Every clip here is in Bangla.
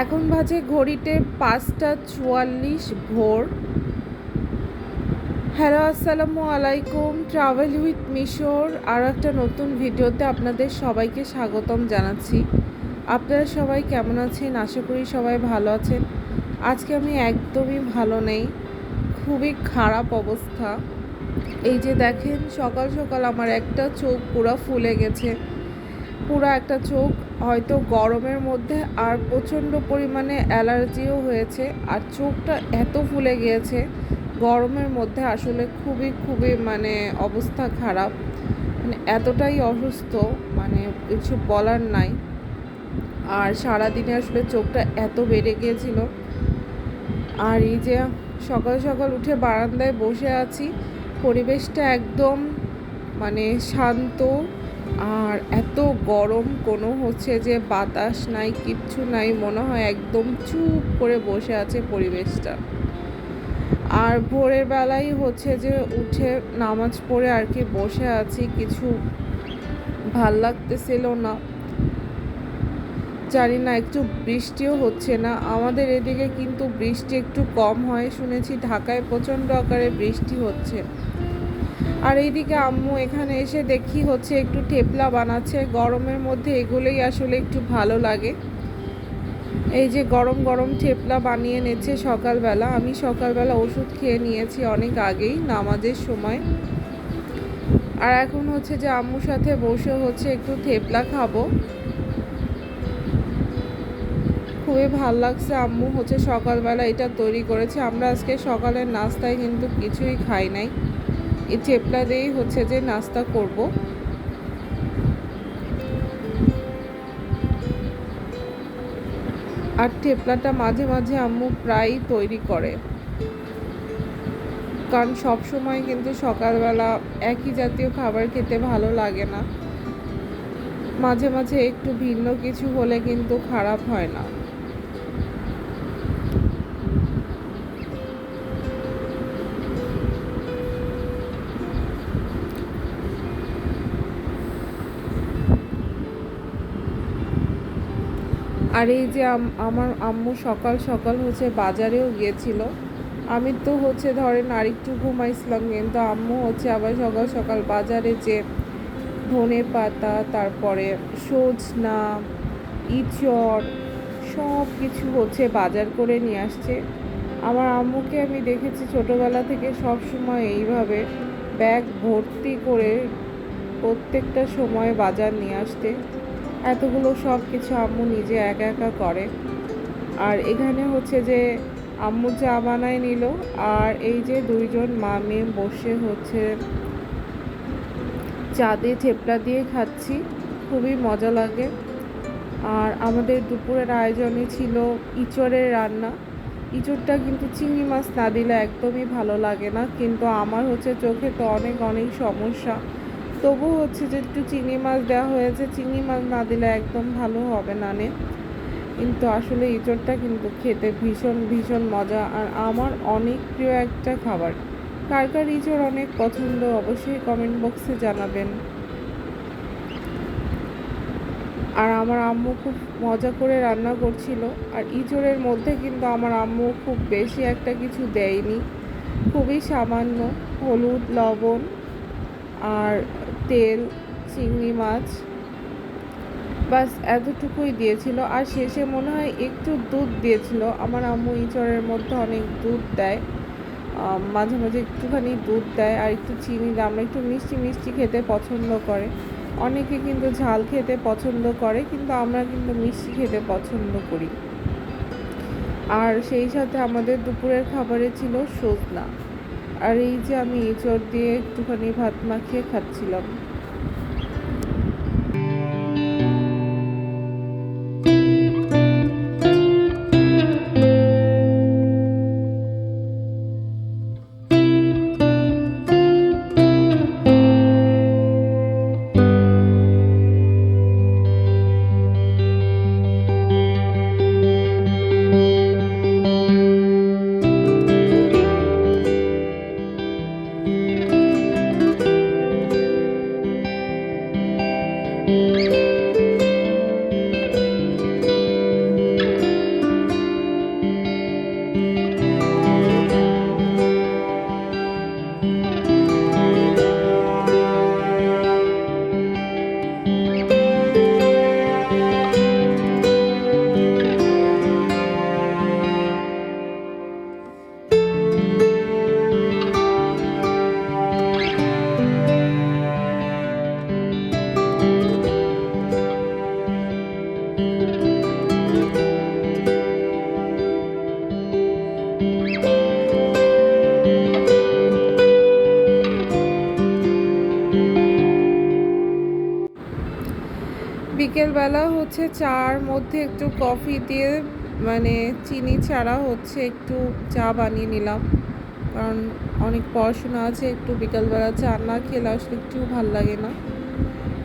এখন বাজে ঘড়িতে পাঁচটা চুয়াল্লিশ ভোর। হ্যালো, আসসালামু আলাইকুম। ট্রাভেল উইথ মিশোর আর একটা নতুন ভিডিওতে আপনাদের সবাইকে স্বাগতম জানাচ্ছি। আপনারা সবাই কেমন আছেন? আশা করি সবাই ভালো আছেন। আজকে আমি একদমই ভালো নেই, খুবই খারাপ অবস্থা। এই যে দেখেন, সকাল সকাল আমার একটা চোখ পুরো ফুলে গেছে। পুরো একটা চোখ, হয়তো গরমের মধ্যে আর প্রচণ্ড পরিমাণে অ্যালার্জিও হয়েছে। আর চোখটা এত ফুলে গিয়েছে, গরমের মধ্যে আসলে খুবই খুবই মানে অবস্থা খারাপ। মানে এতটাই অসুস্থ মানে কিছু বলার নাই। আর সারাদিনে আসলে চোখটা এত বেড়ে গিয়েছিল। আর এই যে সকাল সকাল উঠে বারান্দায় বসে আছি, পরিবেশটা একদম মানে শান্ত আর এত গরম, কোনো হচ্ছে যে বাতাস নাই, কিচ্ছু নাই, মনে হয় একদম চুপ করে বসে আছে পরিবেশটা। আর ভোরের বেলায় হচ্ছে যে উঠে নামাজ পড়ে আর কি বসে আছি, কিছু ভালো লাগতেছিল না। জানি না, একটু বৃষ্টিও হচ্ছে না। আমাদের এদিকে কিন্তু বৃষ্টি একটু কম হয়, শুনেছি ঢাকায় প্রচণ্ড আকারে বৃষ্টি হচ্ছে। আর এইদিকে আম্মু এখানে এসে দেখি হচ্ছে একটু ঠেপলা বানাচ্ছে। গরমের মধ্যে এগুলোই আসলে একটু ভালো লাগে। এই যে গরম গরম ঠেপলা বানিয়ে নেছে সকালবেলা। আমি সকালবেলা ওষুধ খেয়ে নিয়েছি অনেক আগেই, নামাজের সময়। আর এখন হচ্ছে যে আম্মুর সাথে বসে হচ্ছে একটু থেপলা খাব। খুবই ভালো লাগছে আম্মু হচ্ছে সকালবেলা এটা তৈরি করেছে। আমরা আজকে সকালের নাস্তায় কিন্তু কিছুই খাই নাই। এই চেপলা দিয়েই হচ্ছে যে নাস্তা করব। আর ঠেপলাটা মাঝে মাঝে আম্মু প্রায়ই তৈরি করে। কারণ সব সময় কিন্তু সকালবেলা একই জাতীয় খাবার খেতে ভালো লাগে না। মাঝে মাঝে একটু ভিন্ন কিছু হলে কিন্তু খারাপ হয় না। আর এই যে আমার আম্মু সকাল সকাল হচ্ছে বাজারেও গিয়েছিল। আমি তো হচ্ছে ধরেন আরেকটু ঘুমাইছিলাম, কিন্তু আম্মু হচ্ছে আবার সকাল সকাল বাজারে যে ধনে পাতা, তারপরে সজনা, ইচড় সব কিছু হচ্ছে বাজার করে নিয়ে আসছে। আমার আম্মুকে আমি দেখেছি ছোটোবেলা থেকে সব সময় এইভাবে ব্যাগ ভর্তি করে প্রত্যেকটা সময় বাজার নিয়ে আসতে। এতগুলো সব কিছু আম্মু নিজে একা একা করে। আর এখানে হচ্ছে যে আম্মু চা বানায় নিল, আর এই যে দুইজন মা মেয়ে বসে হচ্ছে চা দিয়ে থেপলা দিয়ে খাচ্ছি, খুবই মজা লাগে। আর আমাদের দুপুরের আয়োজনে ছিল ইঁচড়ের রান্না। ইঁচড়টা কিন্তু চিংড়ি মাছ না দিলে একদমই ভালো লাগে না, কিন্তু আমার হচ্ছে চোখে তো অনেক অনেক সমস্যা। তবু হচ্ছে যে একটু চিংড়ি মাছ দেওয়া হয়েছে, চিংড়ি মাছ না দিলে একদম ভালো হবে না নে। কিন্তু আসলে ইঁচড়টা কিন্তু খেতে ভীষণ ভীষণ মজা। আর আমার অনেক প্রিয় একটা খাবার। কার কার ইঁচড় অনেক পছন্দ অবশ্যই কমেন্ট বক্সে জানাবেন। আর আমার আম্মু খুব মজা করে রান্না করছিল। আর ইঁচড়ের মধ্যে কিন্তু আমার আম্মু খুব বেশি একটা কিছু দেয়নি। খুবই সামান্য হলুদ, লবণ আর তেল, চিংড়ি মাছ, বাস এতটুকুই দিয়েছিল। আর শেষে মনে হয় একটু দুধ দিয়েছিল। আমার আম্মু ইঁচড়ের মধ্যে অনেক দুধ দেয়। মাঝে মাঝে একটুখানি দুধ দেয় আর একটু চিনি দেয়। আমরা একটু মিষ্টি মিষ্টি খেতে পছন্দ করে। অনেকে কিন্তু ঝাল খেতে পছন্দ করে, কিন্তু আমরা কিন্তু মিষ্টি খেতে পছন্দ করি। আর সেই সাথে আমাদের দুপুরের খাবারে ছিল সজনা। আর এই যে আমি এঁচড় দিয়ে একটুখানি ভাত মাখিয়ে খাচ্ছিলাম। সকালবেলা হচ্ছে চার মধ্যে একটু কফি দিয়ে মানে চিনি ছাড়া হচ্ছে একটু চা বানিয়ে নিলাম। কারণ অনেক পড়াশোনা আছে, একটু বিকালবেলা চা না খেলে আসলে একটু ভালো লাগে না।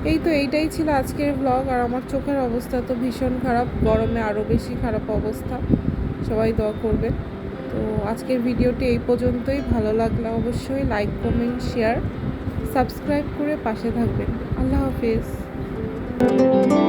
এই তো এইটাই ছিল আজকের ব্লগ আর আমার চোখের অবস্থা তো ভীষণ খারাপ, গরমে আরও বেশি খারাপ অবস্থা। সবাই দোয়া করবে তো আজকের ভিডিওটি এই পর্যন্তই। ভালো লাগলে অবশ্যই লাইক কমেন্ট শেয়ার সাবস্ক্রাইব করে পাশে থাকবেন। আল্লাহ হাফিজ। Música